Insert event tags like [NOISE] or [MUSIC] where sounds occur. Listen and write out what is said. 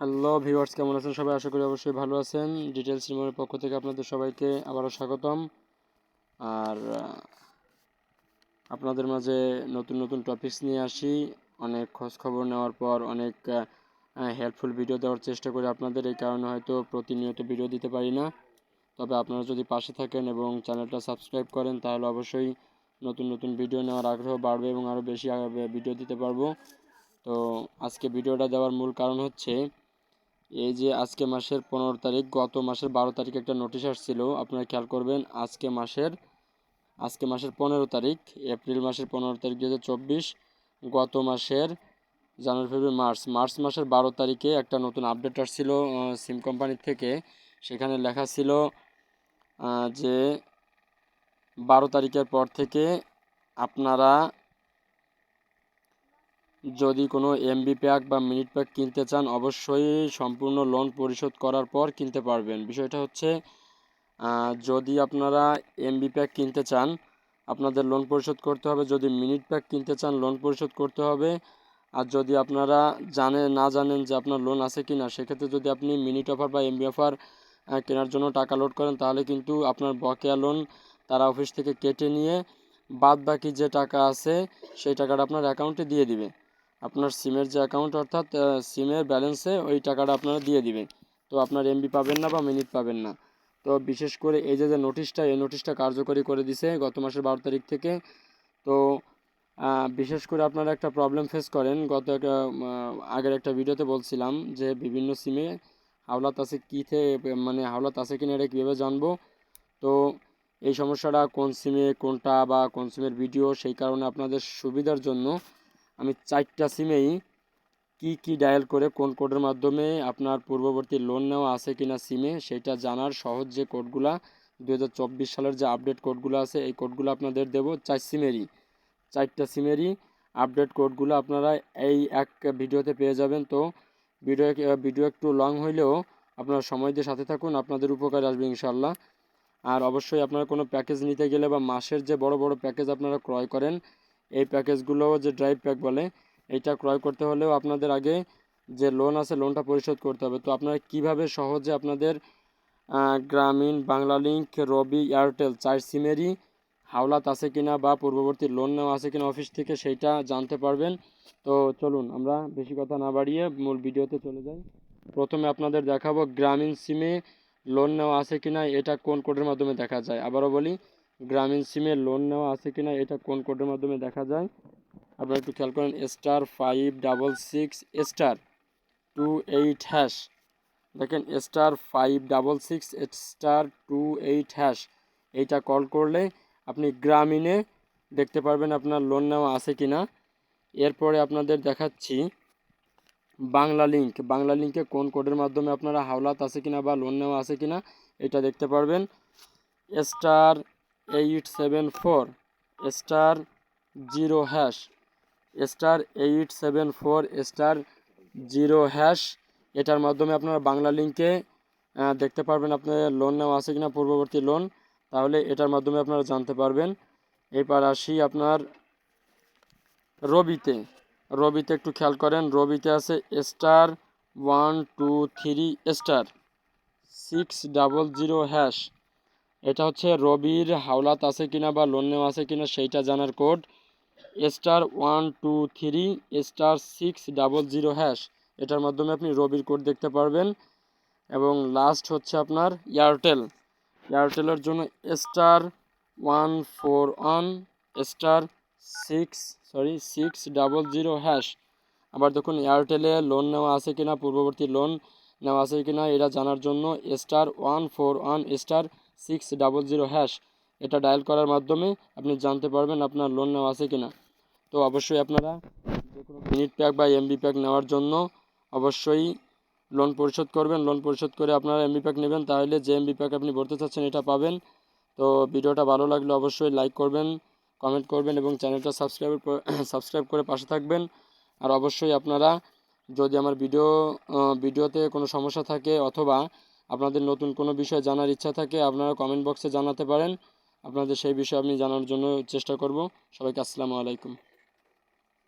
Hello viewers, কেমন আছেন সবাই? আশা করি অবশ্যই ভালো আছেন। ডিটেলস রিমোর পক্ষ থেকে আপনাদের সবাইকে আবারও স্বাগতম। আর আপনাদের মাঝে নতুন নতুন টপিকস নিয়ে আসি। অনেক খোঁজ খবর নেওয়ার পর অনেক হেল্পফুল ভিডিও দেওয়ার চেষ্টা করি আপনাদের। এই কারণে হয়তো প্রতিনিয়ত ভিডিও দিতে পারি না। তবে আপনারা যদি পাশে থাকেন এবং চ্যানেলটা সাবস্ক্রাইব করেন, তাহলে অবশ্যই নতুন নতুন ভিডিও নেওয়ার আগ্রহ বাড়বে এবং আরও বেশি ভিডিও দিতে পারব। তো আজকে ভিডিওটা দেওয়ার মূল কারণ হচ্ছে এই যে আজকে মাসের পনেরো তারিখ, গত মাসের বারো তারিখ একটা নোটিশ আসছিল। আপনারা খেয়াল করবেন, আজকে মাসের আজকে মাসের পনেরো তারিখ, এপ্রিল মাসের পনেরো তারিখ দু হাজার চব্বিশ, গত মাসের জানুয়ারি, ফেব্রুয়ারি, মার্চ। মার্চ মাসের বারো তারিখে একটা নতুন আপডেট আসছিল সিম কোম্পানির থেকে। সেখানে লেখা ছিল যে বারো তারিখের পর থেকে আপনারা যদি কোনো এমবি প্যাক বা মিনিট প্যাক কিনতে চান, অবশ্যই সম্পূর্ণ লোন পরিশোধ করার পর কিনতে পারবেন। বিষয়টা হচ্ছে যদি আপনারা এমবি প্যাক কিনতে চান, আপনাদের লোন পরিশোধ করতে হবে। যদি মিনিট প্যাক কিনতে চান লোন পরিশোধ করতে হবে। আর যদি আপনারা জানে, না জানেন যে আপনার লোন আছে কি না সেক্ষেত্রে যদি আপনি মিনিট অফার বা এমবি অফার কেনার জন্য টাকা লোড করেন, তাহলে কিন্তু আপনার বকেয়া লোন তারা অফিস থেকে কেটে নিয়ে বাদ বাকি যে টাকা আছে, সেই টাকাটা আপনার অ্যাকাউন্টে দিয়ে দিবে। আপনার সিমের যে অ্যাকাউন্ট অর্থাৎ সিমের ব্যালেন্সে ওই টাকাটা আপনারা দিয়ে দিবে তো আপনার এমবি পাবেন না বা মিনিট পাবেন না। তো বিশেষ করে এই যে যে নোটিশটা এই নোটিশটা কার্যকরী করে দিছে গত মাসের বারো তারিখ থেকে। তো বিশেষ করে আপনারা একটা প্রবলেম ফেস করেন। গত একটা আগের একটা ভিডিওতে বলছিলাম যে, বিভিন্ন সিমে হাওলাত আছে কী থেকে মানে হাওলাত আছে কিনা এটা কীভাবে জানব? তো এই সমস্যাটা কোন সিমে কোনটা বা কোন সিমের ভিডিও সেই কারণে আপনাদের সুবিধার জন্য আমি চারটা সিমেই কি কি ডায়াল করে কোন কোডের মাধ্যমে আপনার পূর্ববর্তী লোন নেওয়া আছে কিনা সিমে সেটা জানার সহজ যে কোডগুলা দু হাজার চব্বিশ সালের যে আপডেট কোডগুলো আছে, এই কোডগুলো আপনাদের দেব চার সিমেরই চারটা সিমেরই আপডেট কোডগুলো আপনারা এই এক ভিডিওতে পেয়ে যাবেন। তো ভিডিও ভিডিও একটু লং হইলেও আপনারা সময় দিয়ে সাথে থাকুন, আপনাদের উপকার আসবে ইনশাল্লাহ আর অবশ্যই আপনারা কোনো প্যাকেজ নিতে গেলে বা মাসের যে বড় বড় প্যাকেজ আপনারা ক্রয় করেন এই প্যাকেজগুলো যে ড্রাইভ প্যাক বলে, এটা ক্রয় করতে হলেও আপনাদের আগে যে লোন আছে লোনটা পরিশোধ করতে হবে। তো আপনারা কীভাবে সহজে আপনাদের গ্রামীণ, বাংলালিংক, রবি, এয়ারটেল, চার সিমেরই হাওলাত আছে কিনা বা পূর্ববর্তী লোন নেওয়া আছে কিনা অফিস থেকে সেইটা জানতে পারবেন। তো চলুন, আমরা বেশি কথা না বাড়িয়ে মূল ভিডিওতে চলে যাই। প্রথমে আপনাদের দেখাবো গ্রামীণ সিমে লোন নেওয়া আছে কিনা, এটা কোন কোডের মাধ্যমে দেখা যায়। আবারও বলি গ্রামীণ সিমে লোন নেওয়া আছে কিনা এটা কোন কোডের মাধ্যমে দেখা যায়? আপনারা একটু খেয়াল করেন star five double six star two eight hash দেখেন star five double six star two eight hash এইটা কল করলে আপনি গ্রামীণে দেখতে পারবেন আপনার লোন নেওয়া আছে কি না এরপরে আপনাদের দেখাচ্ছি বাংলা লিঙ্ক বাংলা লিঙ্কে কোন কোডের মাধ্যমে আপনারা হাওলাত আছে কিনা বা লোন নেওয়া আছে কিনা, এটা দেখতে পারবেন। Star eight seven four star zero hash star eight seven four star zero hash এটার মাধ্যমে আপনারা বাংলা লিঙ্কে দেখতে পারবেন আপনার লোন নেওয়া আছে কিনা, পূর্ববর্তী লোন তাহলে এটার মাধ্যমে আপনারা জানতে পারবেন। এবার আসি আপনার রবিতে। রবিতে একটু খেয়াল করেন, রবিতে আছে star one two three star six double zero hash এটা হচ্ছে রবির হাওলাত আছে কিনা বা লোন নেওয়া আছে কিনা সেইটা জানার code. Star one, two, three, star six, double zero hash. এটার মাধ্যমে আপনি রবির কোড দেখতে পারবেন। এবং লাস্ট হচ্ছে আপনার এয়ারটেল। এয়ারটেলের জন্য star one, four, one, star six, sorry, six, double zero hash. আবার দেখুন, এয়ারটেলে লোন নেওয়া আছে কিনা, পূর্ববর্তী লোন। নেওয়া আছে কি না এটা জানার জন্য star one four one star six double zero hash এটা ডায়াল করার মাধ্যমে আপনি জানতে পারবেন আপনার লোন নেওয়া আছে কি না তো অবশ্যই আপনারা যে কোনো মিনিট প্যাক বা এমবি প্যাক নেওয়ার জন্য অবশ্যই লোন পরিশোধ করবেন। লোন পরিশোধ করে আপনারা এমবি প্যাক নেবেন, তাহলে যে এমবি প্যাক আপনি ভরতে চাচ্ছেন এটা পাবেন। তো ভিডিওটা ভালো লাগলে অবশ্যই লাইক করবেন, কমেন্ট করবেন এবং চ্যানেলটা সাবস্ক্রাইব [CLEARS THROAT] সাবস্ক্রাইব করে পাশে থাকবেন। আর অবশ্যই আপনারা যদি আমার ভিডিও ভিডিওতে কোনো সমস্যা থাকে অথবা আপনাদের নতুন কোনো বিষয় জানার ইচ্ছা থাকে, আপনারা কমেন্ট বক্সে জানাতে পারেন। আপনাদের সেই বিষয়ে আমি জানার জন্য চেষ্টা করব। সবাইকে আসসালামু আলাইকুম।